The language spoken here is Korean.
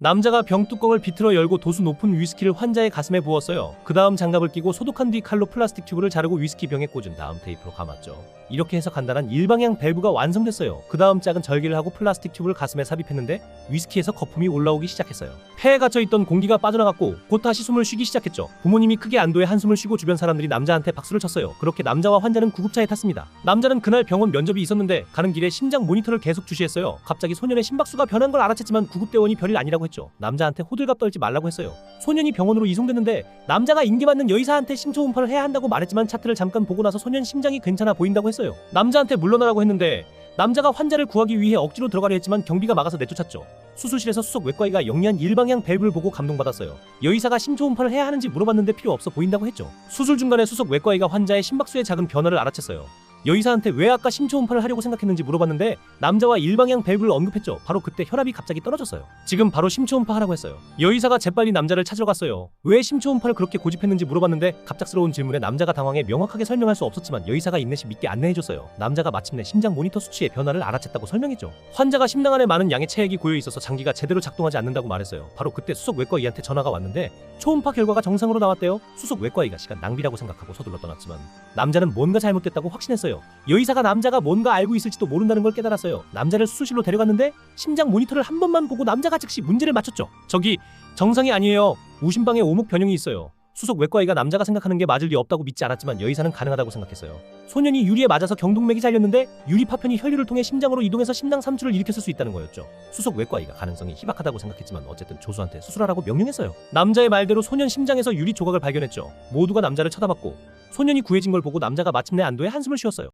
남자가 병 뚜껑을 비틀어 열고 도수 높은 위스키를 환자의 가슴에 부었어요. 그 다음 장갑을 끼고 소독한 뒤 칼로 플라스틱 튜브를 자르고 위스키 병에 꽂은 다음 테이프로 감았죠. 이렇게 해서 간단한 일방향 밸브가 완성됐어요. 그 다음 작은 절개를 하고 플라스틱 튜브를 가슴에 삽입했는데 위스키에서 거품이 올라오기 시작했어요. 폐에 갇혀 있던 공기가 빠져나갔고 곧 다시 숨을 쉬기 시작했죠. 부모님이 크게 안도의 한숨을 쉬고 주변 사람들이 남자한테 박수를 쳤어요. 그렇게 남자와 환자는 구급차에 탔습니다. 남자는 그날 병원 면접이 있었는데 가는 길에 심장 모니터를 계속 주시했어요. 갑자기 소년의 심박수가 변한 걸 알아챘지만 구급대원이 별일 아니라고 했죠. 남자한테 호들갑 떨지 말라고 했어요. 소년이 병원으로 이송됐는데 남자가 인계받는 여의사한테 심초 음파를 해야 한다고 말했지만 차트를 잠깐 보고 나서 소년 심장이 괜찮아 보인다고 했어요. 남자한테 물러나라고 했는데 남자가 환자를 구하기 위해 억지로 들어가려 했지만 경비가 막아서 내쫓았죠. 수술실에서 수석 외과의가 영리한 일방향 밸브를 보고 감동받았어요. 여의사가 심초 음파를 해야 하는지 물어봤는데 필요 없어 보인다고 했죠. 수술 중간에 수석 외과의가 환자의 심박수의 작은 변화를 알아챘어요. 여의사한테 왜 아까 심초 음파를 하려고 생각했는지 물어봤는데 남자와 일방향 밸브를 언급했죠. 바로 그때 혈압이 갑자기 떨어졌어요. 지금 바로 심초 음파 하라고 했어요. 여의사가 재빨리 남자를 찾으러 갔어요. 왜 심초 음파를 그렇게 고집했는지 물어봤는데 갑작스러운 질문에 남자가 당황해 명확하게 설명할 수 없었지만 여의사가 인내심 있게 안내해줬어요. 남자가 마침내 심장 모니터 수치의 변화를 알아챘다고 설명했죠. 환자가 심장 안에 많은 양의 체액이 고여 있어서 장기가 제대로 작동하지 않는다고 말했어요. 바로 그때 수석 외과 의한테 전화가 왔는데 초음파 결과가 정상으로 나왔대요. 수석 외과 의가 시간 낭비라고 생각하고 서둘러 떠났지만 남자는 뭔가 잘못됐다고 확신했어요. 여의사가 남자가 뭔가 알고 있을지도 모른다는 걸 깨달았어요. 남자를 수술실로 데려갔는데 심장 모니터를 한 번만 보고 남자가 즉시 문제를 맞췄죠. 저기 정상이 아니에요. 우심방에 오목 변형이 있어요. 수석 외과의가 남자가 생각하는 게 맞을 리 없다고 믿지 않았지만 여의사는 가능하다고 생각했어요. 소년이 유리에 맞아서 경동맥이 잘렸는데 유리 파편이 혈류를 통해 심장으로 이동해서 심낭 삼출을 일으켰을 수 있다는 거였죠. 수석 외과의가 가능성이 희박하다고 생각했지만 어쨌든 조수한테 수술하라고 명령했어요. 남자의 말대로 소년 심장에서 유리 조각을 발견했죠. 모두가 남자를 쳐다봤고 소년이 구해진 걸 보고 남자가 마침내 안도의 한숨을 쉬었어요.